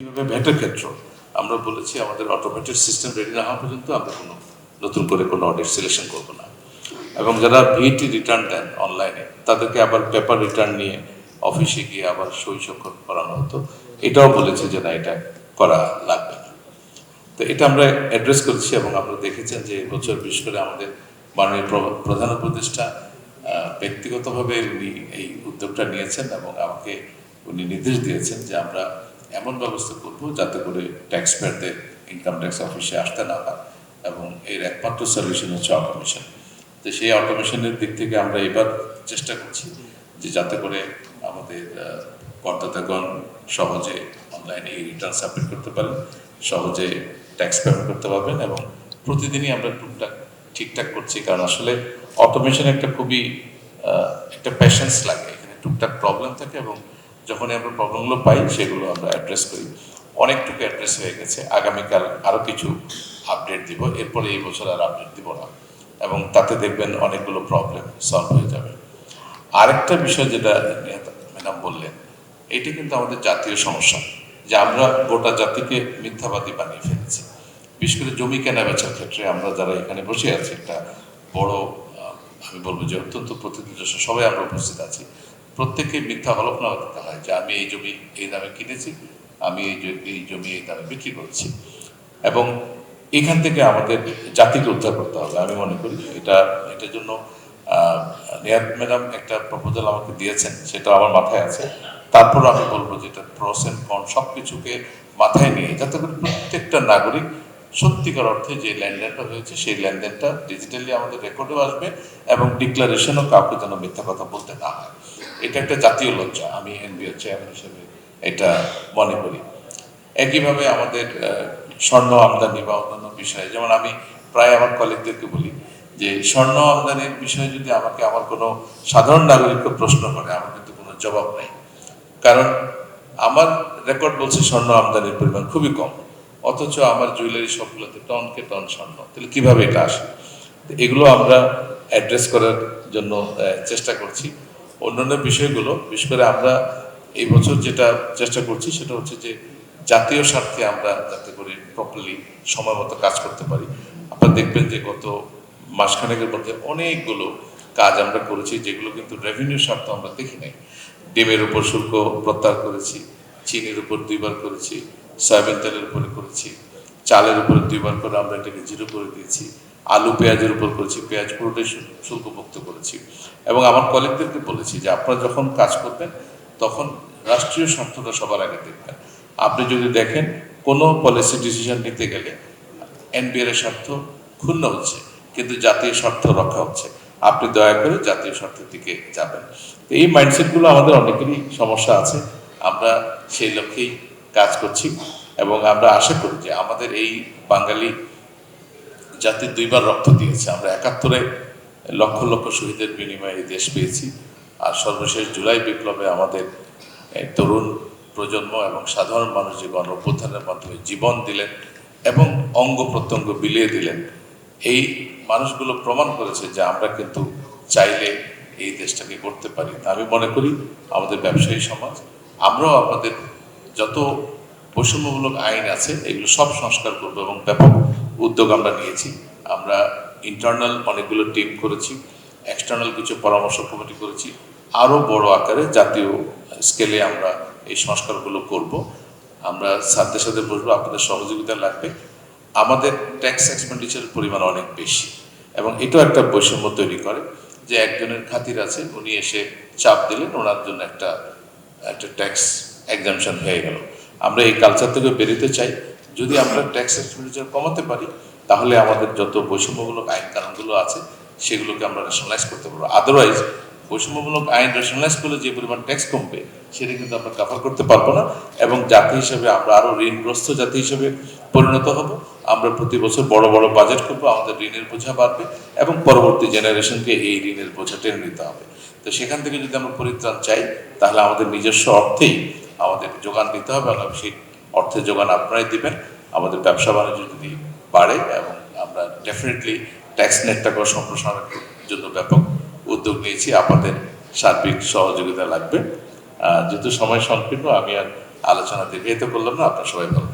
এইভাবে ভ্যাটের ক্ষেত্র আমরা বলেছি আমাদের অটোমেটেড সিস্টেম রেডি না হওয়া পর্যন্ত আমরা কোনো নতুন করে কোনো অডিট সিলেকশন করব না। এবং যারা ভিটি রিটার্ন দেন অনলাইনে তাদেরকে আবার পেপার রিটার্ন নিয়ে অফিসে গিয়ে আবার সই স্বাক্ষর করানো হতো। এটাও বলেছে যে না, এটা করা লাগবে না। তো এটা আমরা অ্যাড্রেস করেছি এবং আপনারা দেখেছেন যে এবছর বিশেষ করে আমাদের মাননীয় প্রধান উপদেষ্টা ব্যক্তিগতভাবে উনি এই উদ্যোগটা নিয়েছেন এবং আমাকে উনি নির্দেশ দিয়েছেন যে আমরা এমন ব্যবস্থা করব যাতে করে ট্যাক্স পেয়ারদের ইনকাম ট্যাক্স অফিসে আসতে না হয় এবং এর একমাত্র সলিউশন হচ্ছে অটোমেশন তো সেই অটোমেশনের দিক থেকে আমরা এবার চেষ্টা করছি যে যাতে করে আমাদের করদাতাগণ সহজে অনলাইনে এই রিটার্ন সাবমিট করতে পারেন, সহজে ট্যাক্স পেমেন্ট করতে পারবেন এবং প্রতিদিনই আমরা টুকটাক, ঠিকঠাক করছি। কারণ আসলে অটোমেশন একটা খুবই একটা প্যাশেন্স লাগে। এখানে টুকটাক প্রবলেম থাকে এবং যখনই আমরা প্রবলেমগুলো পাই, সেগুলো আমরা অ্যাড্রেস করি। অনেকটুকু অ্যাড্রেস হয়ে গেছে। আগামীকাল আরও কিছু আপডেট দিব। এরপরে এই বছর আর আপডেট দিব না। এবং তাতে দেখবেন অনেকগুলো প্রবলেম সলভ হয়ে যাবে। আরেকটা বিষয় যেটা ম্যাডাম বললেন, এটি কিন্তু আমাদের জাতীয় সমস্যা। যে আমরা গোটা জাতিকে মিথ্যাবাদী বানিয়ে ফেলেছি। বিশেষ করে জমি কেনা বেচার ক্ষেত্রে আমরা যারা এখানে বসে আছি, একটা বড় আমি বলব যে অত্যন্ত প্রতিনিধিত্ব সবাই আমরা উপস্থিত আছি। প্রত্যেককে মিথ্যা হলফনামা দিতে হয় যে আমি এই জমি এই দামে কিনেছি আমি এই এই জমি এই দামে বিক্রি করছি। এবং এখান থেকে আমাদের জাতিকে উদ্ধার করতে হবে। আমি মনে করি এটা এটার জন্য আহ, ম্যাডাম একটা প্রপোজাল আমাকে দিয়েছেন সেটা আমার মাথায় আছে। তারপর আমি বলব যে এটা প্রস এন্ড কন সব কিছুকে মাথায় নিয়ে যাতে করে প্রত্যেকটা নাগরিক সত্যিকার অর্থে যে লেনদেনটা হয়েছে সেই লেনদেনটা ডিজিটালি আমাদের রেকর্ডেও আসবে এবং ডিক্লারেশনও কাউকে যেন মিথ্যা কথা বলতে না হয়। এটা একটা জাতীয় লজ্জা, আমি এনবিও চেয়ারম্যান হিসেবে এটা মনে করি। একইভাবে আমাদের স্বর্ণ আমদানি বা অন্যান্য বিষয়ে, যেমন আমি প্রায় আমার কলিগদেরকে বলি যে, স্বর্ণ আমদানির বিষয়ে যদি আমাকে আমার কোনো সাধারণ নাগরিককে প্রশ্ন করে, আমার কিন্তু কোনো জবাব নেই। কারণ আমার রেকর্ড বলছে স্বর্ণ আমদানির পরিমাণ খুবই কম, অথচ আমার জুয়েলারি সবগুলোতে টনকে টন স্বর্ণ। তাহলে কীভাবে এটা আসে? এগুলো আমরা অ্যাড্রেস করার জন্য চেষ্টা করছি। অন্যান্য বিষয়গুলো, বিশেষ করে আমরা এই বছর যেটা চেষ্টা করছি সেটা হচ্ছে যে জাতীয় স্বার্থে আমরা যাতে করে প্রপারলি সময় মতো কাজ করতে পারি। আপনারা দেখবেন যে গত মাসখানেকের মধ্যে অনেকগুলো কাজ আমরা করেছি যেগুলো কিন্তু রেভিনিউ স্বার্থ আমরা দেখি নাই। ডিমের উপর শুল্ক প্রত্যাহার করেছি, চিনির উপর দুইবার করেছি, সয়াবিন তেলের উপরে করেছি, চালের উপরে দুইবার করে আমরা এটাকে জিরো করে দিয়েছি। আলু পেঁয়াজের উপর করেছি, পেঁয়াজ পুরোটাই শুল- শুল্কমুক্ত করেছি। এবং আমার কলিগদেরকে বলেছি যে, আপনারা যখন কাজ করবেন, তখন রাষ্ট্রীয় স্বার্থটা সবার আগে দেখবেন। আপনি যদি দেখেন কোনো পলিসি ডিসিশন নিতে গেলে এনবিআর স্বার্থ ক্ষুণ্ণ হচ্ছে, কিন্তু জাতীয় স্বার্থ রক্ষা হচ্ছে। আপনি দয়া করে জাতীয় স্বার্থের দিকে যাবেন। তো এই মাইন্ডসেটগুলো আমাদের অনেকেরই সমস্যা আছে। আমরা সেই লক্ষ্যেই কাজ করছি এবং আমরা আশা করি যে আমাদের এই বাঙালি জাতি দুইবার রক্ত দিয়েছে। আমরা একাত্তরে লক্ষ লক্ষ শহীদের বিনিময়ে এই দেশ পেয়েছি। আর সর্বশেষ জুলাই বিপ্লবে আমাদের তরুণ প্রজন্ম এবং সাধারণ মানুষ যে গণ অভ্যুত্থানের মাধ্যমে জীবন দিলেন এবং অঙ্গ প্রত্যঙ্গ বিলিয়ে দিলেন। এই মানুষগুলো প্রমাণ করেছে যে আমরা কিন্তু চাইলে এই দেশটাকে করতে পারি। তা আমি মনে করি আমাদের ব্যবসায়ী সমাজ, আমরাও আপনাদের যত বৈষম্যমূলক আইন আছে, এগুলো সব সংস্কার করব এবং ব্যাপক উদ্যোগ আমরা নিয়েছি। আমরা ইন্টারনাল অনেকগুলো টিম করেছি এক্সটার্নাল কিছু পরামর্শ কমিটি করেছি। আরও বড় আকারে জাতীয় স্কেলে আমরা এই সংস্কারগুলো করব। আমরা সাথে সাথে বসবো, আপনাদের সহযোগিতা লাগবে। আমাদের ট্যাক্স এক্সপেন্ডিচারের পরিমাণ অনেক বেশি এবং এটাও একটা বৈষম্য তৈরি করে যে একজনের খাতির আছে, উনি এসে চাপ দিলেন, ওনার জন্য একটা একটা ট্যাক্স এক্সামশন হয়ে গেল। আমরা এই কালচার থেকে বেরোতে চাই। যদি আমরা ট্যাক্স এক্সপেন্ডিচার কমাতে পারি, তাহলে আমাদের যত বৈষম্যমূলক আইন কানুনগুলো আছে, সেগুলোকে আমরা রেশনালাইজ করতে পারব। আদারওয়াইজ বৈষম্যমূলক আইন রেশনালাইজ করলে যে পরিমাণ ট্যাক্স কমবে, সেটা কিন্তু আমরা কাভার করতে পারব না এবং জাতি হিসেবে আমরা আরও ঋণগ্রস্ত জাতি হিসেবে পরিণত হব। আমরা প্রতি বছর বড় বড় বাজেট করব, আমাদের ঋণের বোঝা বাড়বে এবং পরবর্তী জেনারেশনকে এই ঋণের বোঝা টেনে নিতে হবে। তো সেখান থেকে যদি আমরা পরিত্রাণ চাই, তাহলে আমাদের নিজস্ব অর্থেই আমাদের যোগান দিতে হবে। এবং সেই অর্থের যোগান আপনারাই দিবেন। আমাদের ব্যবসা বাণিজ্য যদি বাড়ে এবং আমরা ডেফিনেটলি ট্যাক্স নেটটাকে সম্প্রসারণের জন্য ব্যাপক উদ্যোগ নিয়েছি আপনাদের সার্বিক সহযোগিতা লাগবে। যেহেতু সময় সংকীর্ণ, আমি আর আলোচনা দীর্ঘায়িত করলাম না, আপনার সবাই ভালো